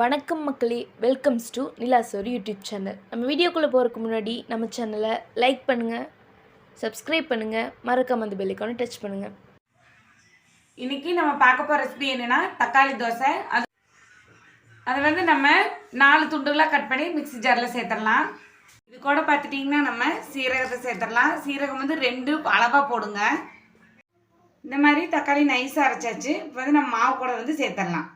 வணக்கம் மக்களே welcomes to நிலாசோரி யூடியூப் சேனல் நம்ம வீடியோக்குள்ளே போகிறதுக்கு முன்னாடி நம்ம சேனலை லைக் பண்ணுங்கள் சப்ஸ்கிரைப் பண்ணுங்கள் மறக்காம அந்த பெல்லைக்கான டச் பண்ணுங்கள் இன்றைக்கி நம்ம பார்க்க போகிற ரெசிபி என்னென்னா தக்காளி தோசை. அது அதை வந்து நம்ம நாலு துண்டுகளாக கட் பண்ணி மிக்ஸி ஜாரில் சேர்த்துடலாம். இது கூட பார்த்துட்டிங்கன்னா நம்ம சீரகத்தை சேர்த்துடலாம். சீரகம் வந்து ரெண்டு அளவாக போடுங்க. இந்த மாதிரி தக்காளி நைஸாக அரைச்சாச்சு. இப்போ வந்து நம்ம மாவு கூட வந்து சேர்த்துடலாம்.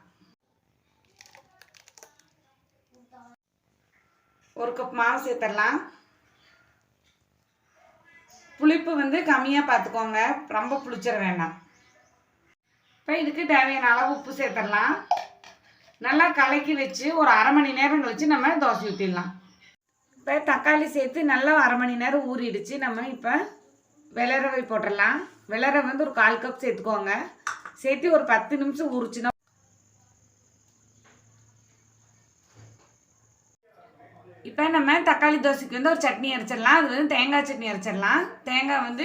ஒரு கப் மாவு சேர்த்துடலாம். புளிப்பு வந்து கம்மியாக பார்த்துக்கோங்க ரொம்ப புளிச்சிட வேண்டாம். இப்போ இதுக்கு தேவையான அளவு உப்பு சேர்த்துடலாம். நல்லா கலக்கி வச்சு ஒரு அரை மணி நேரம் கழித்து நம்ம தோசை ஊற்றிடலாம் இப்போ தக்காளி சேர்த்து நல்லா அரை மணி நேரம் ஊறிடுச்சு. நம்ம இப்போ வெள்ளரவை போட்டுடலாம். வெள்ளரை வந்து ஒரு கால் கப் சேர்த்துக்கோங்க. சேர்த்து ஒரு பத்து நிமிஷம் ஊறிச்சுன்னா இப்போ நம்ம தக்காளி தோசைக்கு வந்து ஒரு சட்னி அரைச்சிடலாம். அது வந்து தேங்காய் சட்னி அரைச்சிடலாம். தேங்காய் வந்து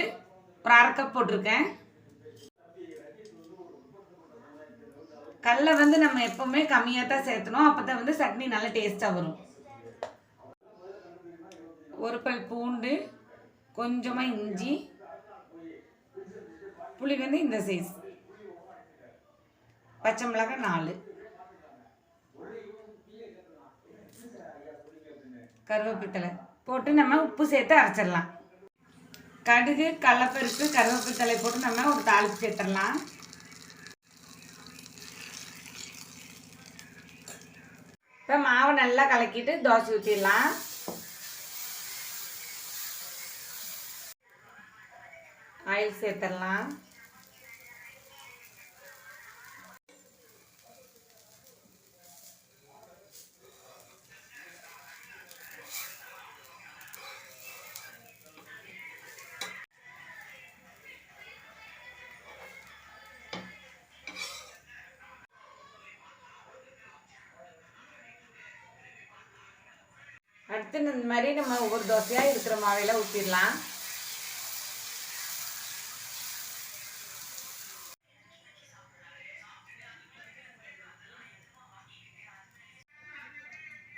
ஒரு அரை கப் போட்டிருக்கேன். கடலை வந்து நம்ம எப்போவுமே கம்மியாக தான் சேர்த்தணும். அப்போ தான் வந்து சட்னி நல்லா டேஸ்ட்டாக வரும். ஒரு பல் பூண்டு கொஞ்சமாக இஞ்சி புளி வந்து இந்த சைஸ் பச்சை மிளகாய் நாலு. கருவேப்பித்தலை போட்டு நம்ம உப்பு சேர்த்து அரைச்சிடலாம். கடுகு கடலப்பருப்பு கருவேப்பித்தலை போட்டு நம்ம ஒரு தாளிப்பு சேர்த்துடலாம். இப்போ மாவை நல்லா கலக்கிட்டு தோசை ஊற்றிடலாம் ஆயில் சேர்த்துடலாம். அடுத்து இந்த மாதிரி நம்ம ஒவ்வொரு தோசையாக இருக்கிற மாவையில் ஊற்றிடலாம்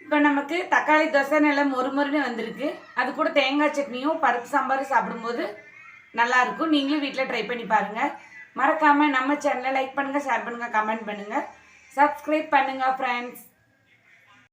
இப்போ நமக்கு தக்காளி தோசை நல்லா மொறுமொறுன்னு வந்திருக்கு. அது கூட தேங்காய் சட்னியும் பருப்பு சாம்பாரும் சாப்பிடும்போது நல்லாயிருக்கும். நீங்களும் வீட்டில் ட்ரை பண்ணி பாருங்கள் மறக்காமல் நம்ம சேனலை லைக் பண்ணுங்கள் ஷேர் பண்ணுங்கள் கமெண்ட் பண்ணுங்கள் சப்ஸ்கிரைப் பண்ணுங்கள் ஃப்ரெண்ட்ஸ்